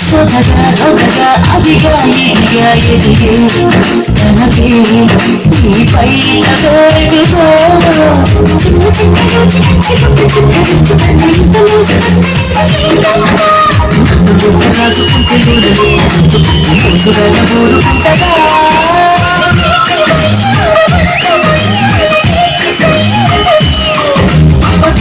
సొదగా రొదగా అదిగా ఇదిగా ఎదిగే తనకే నీపై రాజుకుంటే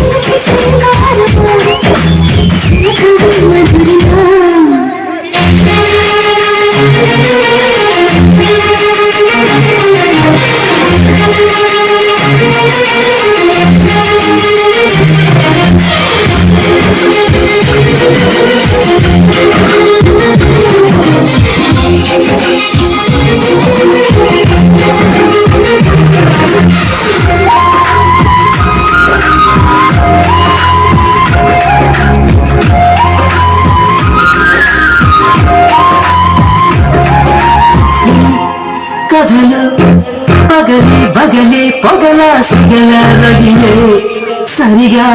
నీకే కథలు పగలే పగలే పొగల సిగల రగిలే సరిగా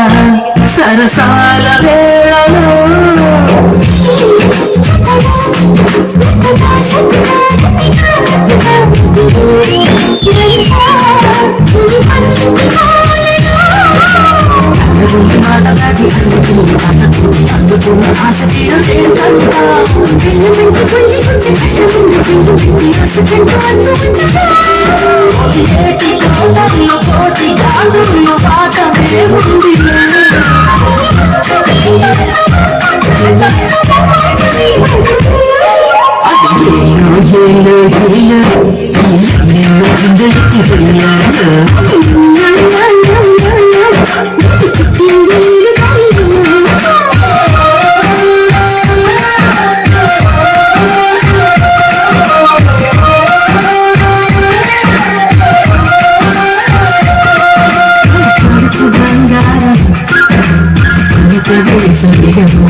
సరసాల వేళలో. అందుకుని అందుకున్న ఆశ ఏటి కాలంలో కోటి గాజుల్లో ఉంది నిన్ను వెళ్ళాను 不，是，一定是。